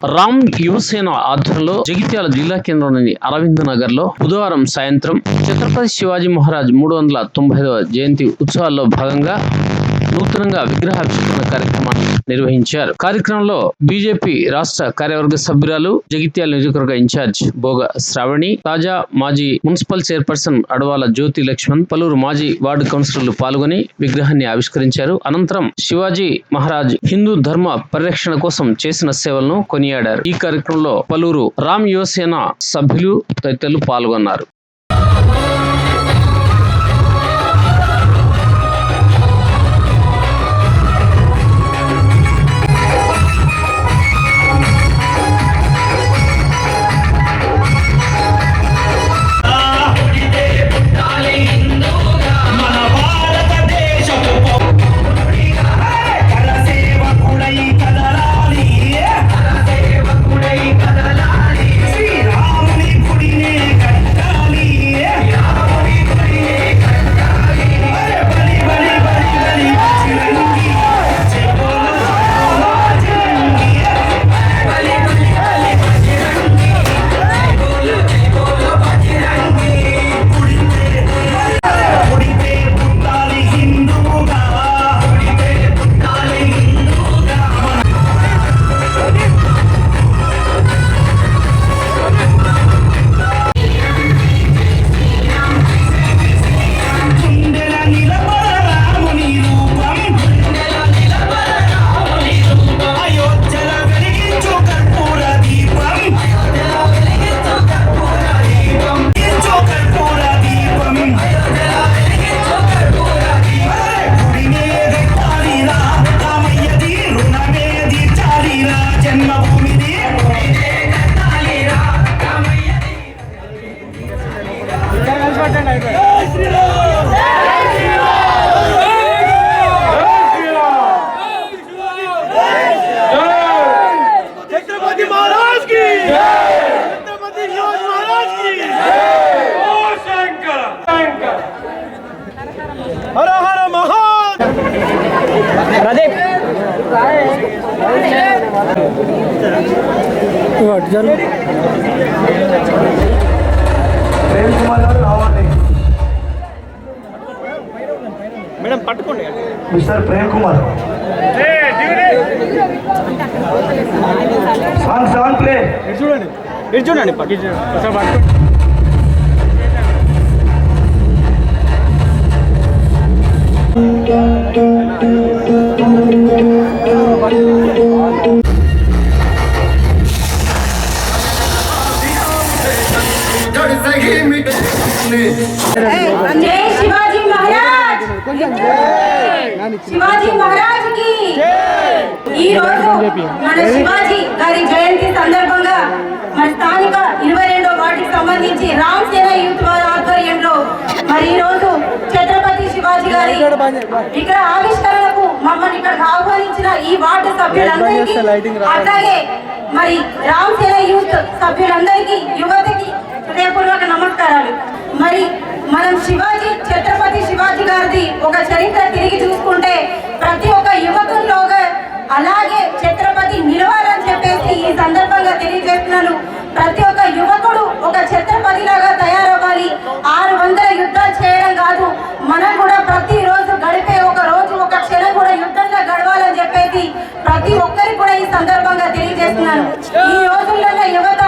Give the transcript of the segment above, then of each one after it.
రామ్ యువసేన ఆధ్వర్యంలో జగిత్యాల జిల్లా కేంద్రంలోని అరవింద్ నగర్లో బుధవారం సాయంత్రం ఛత్రపతి శివాజీ మహారాజ్ మూడు వందల తొంభై జయంతి ఉత్సవాల్లో భాగంగా నూతనంగా విగ్రహావిష్కరణ కార్యక్రమాన్ని నిర్వహించారు. కార్యక్రమంలో బీజేపీ రాష్ట్ర కార్యవర్గ సభ్యురాలు జగిత్యాల నియోజకవర్గ ఇన్ఛార్జ్ భోగ శ్రావణి తాజా మాజీ మున్సిపల్ చైర్పర్సన్ అడవాల జ్యోతి లక్ష్మణ్ పలువురు మాజీ వార్డు కౌన్సిలర్లు పాల్గొని విగ్రహాన్ని ఆవిష్కరించారు. అనంతరం శివాజీ మహారాజ్ హిందూ ధర్మ పరిరక్షణ కోసం చేసిన సేవలను కొనియాడారు. ఈ కార్యక్రమంలో పలువురు రామ్ యువసేన సభ్యులు తదితరులు పాల్గొన్నారు. హర హర మహా ప్రదీప్. మేడం పట్టుకోండి. Mister Prem Kumar. Song song play. చూడండి. చూడండి పట్టుకోండి. శివాజీ మహారాజ్. శివాజీ మహారాజ్కి ఈ రోజు మన శివాజీ గారి జయంతి సందర్భంగా మన స్థానిక ఇరవై రెండో వార్డుకి సంబంధించి రామ్ సేన యూత్ వారి ఆధ్వర్యంలో మరి ఈ రోజు గారి ఇక్కడ ఆవిష్కరణకు మమ్మల్ని ఇక్కడ ఆహ్వానించిన ఈ వార్డు సభ్యులందరికీ అట్లాగే మరి రామ్ సేన యూత్ సభ్యులందరికీ యువతకి హృదయపూర్వక నమస్కారాలు. మరి మనం శివాజీ ఛత్రపతి శివాజీ గడవాలని ప్రతి ఒక్కరికి కూడా ఈ సందర్భంగా తెలియజేస్తున్నాను ఈ రోజులలో యువత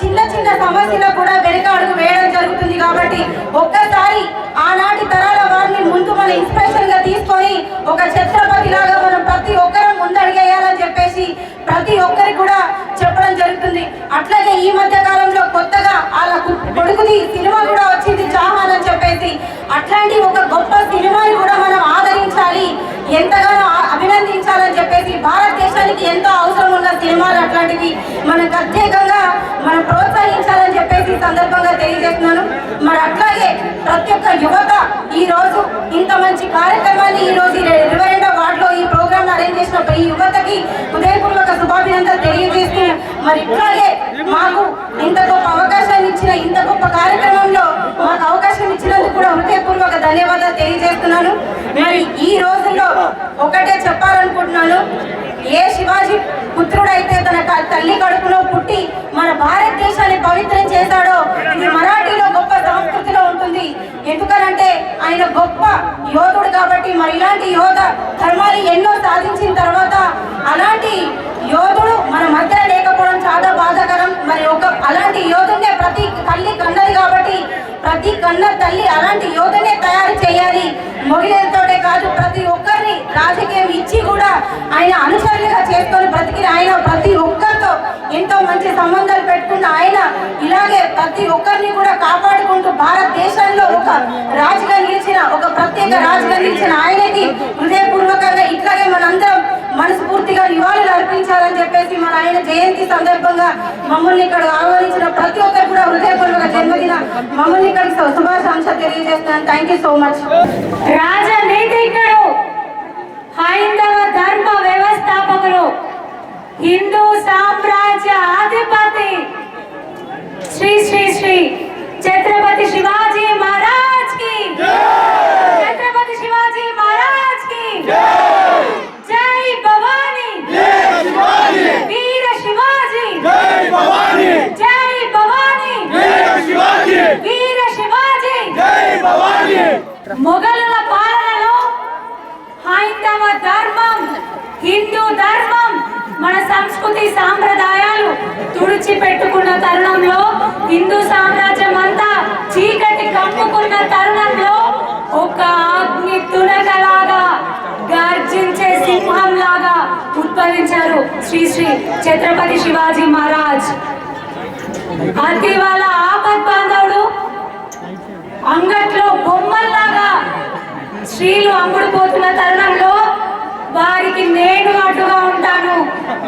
చిన్న చిన్న సమస్యలకు కూడా వెనుక అడుగు వేయడం జరుగుతుంది కాబట్టి ఒక్కసారి ఆనాటి తరాల వారిని ముందు మన ఇన్స్పిరేషన్గా తీసుకొని ఒక ఛత్రపతి లాగా మనం ప్రతి ఒక్కరం ముందడిగేయాలని చెప్పేసి ప్రతి ఒక్కరికి కూడా చెప్పడం జరుగుతుంది. అట్లాగే ఈ మధ్య కాలంలో కొత్తగా వాళ్ళ కు- కొడుకుది సినిమా కూడా వచ్చింది చాహాన్ అని చెప్పేసి అట్లాంటి ఒక గొప్ప సినిమాని కూడా మనం ఆదరించాలి ఎంతగానో ఆ- అభినందించాలని చెప్పేసి భారతదేశానికి ఎంతో అవసరం ఉన్న సినిమాలు అట్లాంటివి మనం ప్రత్యేకంగా మనం ప్రోత్సహించాలని చెప్పేసి ఈ సందర్భంగా తెలియజేస్తున్నాను. మరి అట్లాగే ప్రతి ఒక్క యువత ఈ రోజు ఇంత మంచి కార్యక్రమాన్ని ఈ రోజు ఇరవై రెండో వార్డులో ఈ ప్రోగ్రామ్ అరేంజ్ చేసిన ఈ యువతకి హృదయపూర్వక శుభాభినందనలు తెలియజేస్తూ మరి ఇట్లాగే మాకు ఇంత గొప్ప అవకాశాన్ని ఇచ్చిన ఇంత గొప్ప కార్యక్రమంలో మాకు అవకాశం ఇచ్చినందుకు కూడా హృదయపూర్వక ధన్యవాదాలు తెలియజేస్తున్నాను. మరి ఈ రోజుల్లో ఒకటే చెప్పాలనుకుంటున్నాను ఏ శివాజీ పుత్రుడైతే తల్లి కడుపులో పుట్టి మన భారతదేశాన్ని పవిత్రం చేశాడో ఇది మరాఠీలో గొప్ప సంస్కృతిలో ఉంటుంది. ఎందుకనంటే ఆయన గొప్ప యోధుడు కాబట్టి మరి ఇలాంటి యోధ ధర్మాలు ఎన్నో సాధించిన తర్వాత అలాంటి యోధుడు మన మధ్య లేకపోవడం చాలా బాధాకరం. మరి ఒక అలాంటి యోధుడు ప్రతి తల్లి కన్నది కాబట్టి ప్రతి కన్న తల్లి అలాంటి యోధనే తయారు చేయాలి. మహిళలతోటే కాదు ప్రతి ఒక్కరిని రాజకీయం ఇచ్చి కూడా ఆయన అనుచరులుగా చేసుకొని బ్రతికిన ఆయన ప్రతి ఒక్కరితో ఎంతో మంచి సంబంధాలు పెట్టుకున్న ఆయన ఇలాగే ప్రతి ఒక్కరిని కూడా కాపాడుకుంటూ భారతదేశంలో ఒక రాజుగా నిలిచిన ఒక ప్రత్యేక రాజుగా నిలిచిన ఆయనకి చెప్పేసి మన ఆయన జయంతి సందర్భంగా మమ్మల్ని ఇక్కడ ఆహ్వానించిన ప్రతి ఒక్కరు కూడా హృదయపూర్వక జన్మదిన మమ్మల్ని ఇక్కడ శుభాకాంక్ష తెలియజేస్తున్నాను. థ్యాంక్ యూ సో మచ్ రాజనీతిజ్ఞుడు హైందవ ధర్మ వ్యవస్థాపకులు హిందూ సామ్రాజ్య అధిపతి శ్రీ శ్రీ శ్రీ ఛత్రపతి శివాజీ మహారాజ్కి ఛత్రపతి శివాజీ మహారాజ్కి జై భవానీ వీర శివాజీ జై భవానీ వీర శివాజీ మొఘలుల పాలనలో హైందవ ధర్మం హిందూ ధర్మం మన సంస్కృతి సాంప్రదాయాలు తుడిచిపెట్టుకున్న తరుణంలో హిందూ సామ్రాజ్యం అంతా చీకటి కమ్ముకున్న తరుణంలో ఒక అగ్ని తునకలాగా గర్జించే సింహం లాగా ఉద్భవించారు శ్రీ శ్రీ ఛత్రపతి శివాజీ మహారాజ్. అతివల ఆపద్ బాంధవ అంగట్లో బొమ్మల్లాగా స్త్రీలు అమ్ముడుపోతున్న తరుణంలో వారికి నేను అడ్డుగా ఉంటాను.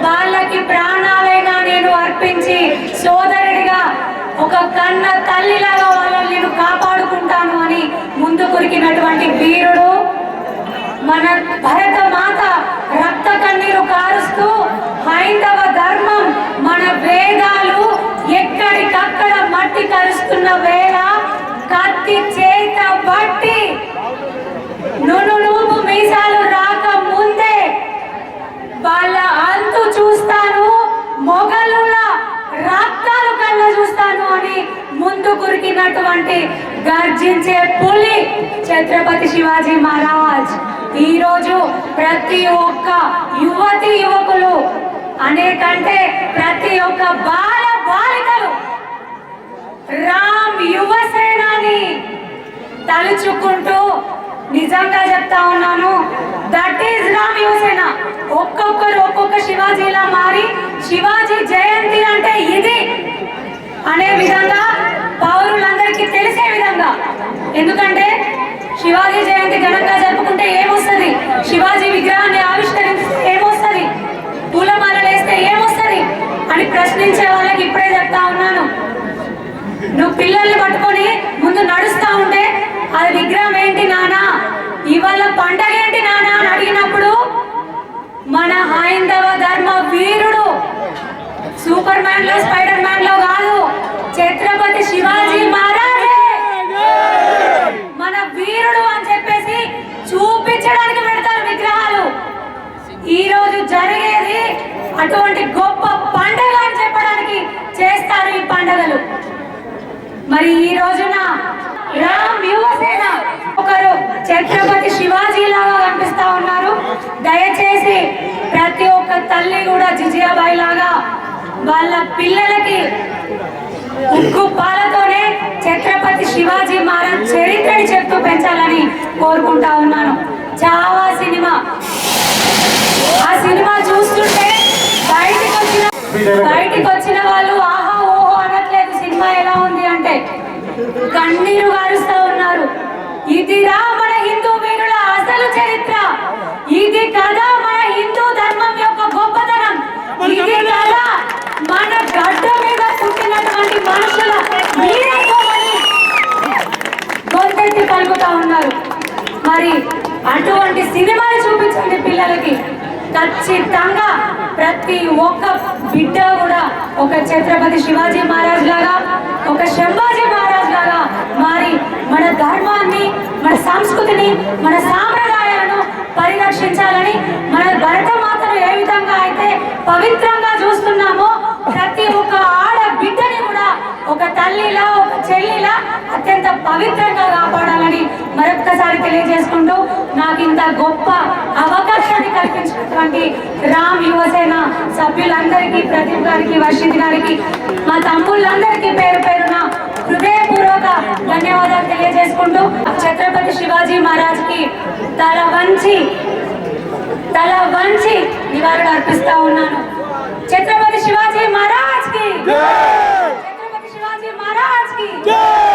వాళ్ళకి ప్రాణాలైనా నేను అర్పించి సోదరుడిగా ఒక కన్న తల్లిలాగా వాళ్ళని నేను కాపాడుకుంటాను అని ముందు కురికినటువంటి వీరుడు మన భరత మాత రక్త కన్నీరు కారుస్తూ హైందవ ధర్మం మన వేదాలు ముందు కురికినటువంటి గర్జించే పులి ఛత్రపతి శివాజీ మహారాజ్. ఈ రోజు ప్రతి ఒక్క యువతి యువకులు అనేకంటే ప్రతి ఒక్క బాల బాలికలు రామ్ యువసేనాని తలుచుకుంటూ నిజంగా చెప్తా ఉన్నాను దట్ ఈస్ రామ్ యువసేన ఒక్కొక్కరు ఒక్కొక్క శివాజీలా మారి శివాజీ జయంతి అంటే ఇది అనే విధంగా పౌరులందరికీ తెలిసే విధంగా ఎందుకంటే శివాజీ జయంతి ఘనంగా జరుపుకుంటే ఏమొస్తుంది? శివాజీ విగ్రహాన్ని ఆవిష్కరిస్తే ఏమొస్తుంది? పూలమాలలు వేస్తే ఏమొస్తుంది? అని ప్రశ్నించే వాళ్ళకి ఇప్పుడే చెప్తా ఉన్నాను. నువ్వు పిల్లల్ని పట్టుకొని ముందు నడుస్తా ఉంటే అది విగ్రహం ఏంటి నానా? ఇవాళ పండగ ఏంటి నానా అని అడిగినప్పుడు మన హైందవ ధర్మ వీరుడు సూపర్ మ్యాన్లో స్పైడర్ మ్యాన్లో కాదు ఛత్రపతి శివాజీ మహారాజ్ మన వీరుడు అని చెప్పేసి చూపించడానికి పెడతారు విగ్రహాలు ఈ రోజు జరిగేది అటువంటి గొప్ప పండుగ అని చెప్పడానికి చేస్తారు ఈ పండగలు. మరి ఈ రోజున రామ్ యువసేన ఒకరు ఛత్రపతి శివాజీ లాగా కనిపిస్తా ఉన్నారు. దయచేసి ప్రతి ఒక్క తల్లి కూడా జిజియాబాయి లాగా వాళ్ళ పిల్లలకి ఉక్కు పాలతోనే ఛత్రపతి శివాజీ మహారాజ్ చరిత్రని చెప్తూ పెంచాలని కోరుకుంటా ఉన్నాను. చావా సినిమా. ఆ సినిమా చూస్తుంటే బయటికి వచ్చిన వాళ్ళు ఆహా ఓహో అనట్లేదు. సినిమా ఎలా ఉంది అంటే కన్నీరు గారుస్తూ ఉన్నారు. ఇదిరా మన హిందూ వీరుల అసలు చరిత్ర. ఇది కదా మన హిందూ ధర్మం యొక్క గొప్పతనం. ఇది కదా మన గడ్డ మీద పుట్టినటువంటి మనుషుల గొంతెత్తి పలుకుతా ఉన్నారు. మరి అటువంటి సినిమాలు చూపించండి పిల్లలకి. ఖచ్చితంగా ప్రతి ఒక్క బిడ్డ కూడా ఒక ఛత్రపతి శివాజీ మహారాజ్ లాగా ఒక శంభాజీ మహారాజ్ లాగా మారి మన ధర్మాన్ని మన సంస్కృతిని మన సాంప్రదాయాలను పరిరక్షించాలని మన భరతమాతను ఏ విధంగా అయితే పవిత్రంగా చూస్తున్నామో ప్రతి ఒక్క ఆడబిడ్డని ఒక తల్లిలా ఒక చెల్లిలా అత్యంత పవిత్రంగా కాపాడాలని మరొక్కసారి తెలియజేసుకుంటూ నాకు ఇంత గొప్ప అవకాశాన్ని కల్పించినటువంటి రామ్ యువసేన సభ్యులందరికీ ప్రదీప్ గారికి వర్షిత్ గారికి మా తమ్ముళ్ళందరికీ పేరు పేరున హృదయపూర్వక ధన్యవాదాలు తెలియజేసుకుంటూ ఛత్రపతి శివాజీ మహారాజ్కి తల వంచి తల వంచి నివారణ అర్పిస్తా ఉన్నాను. ఛత్రపతి శివాజీ మహారాజ్కి Yeah!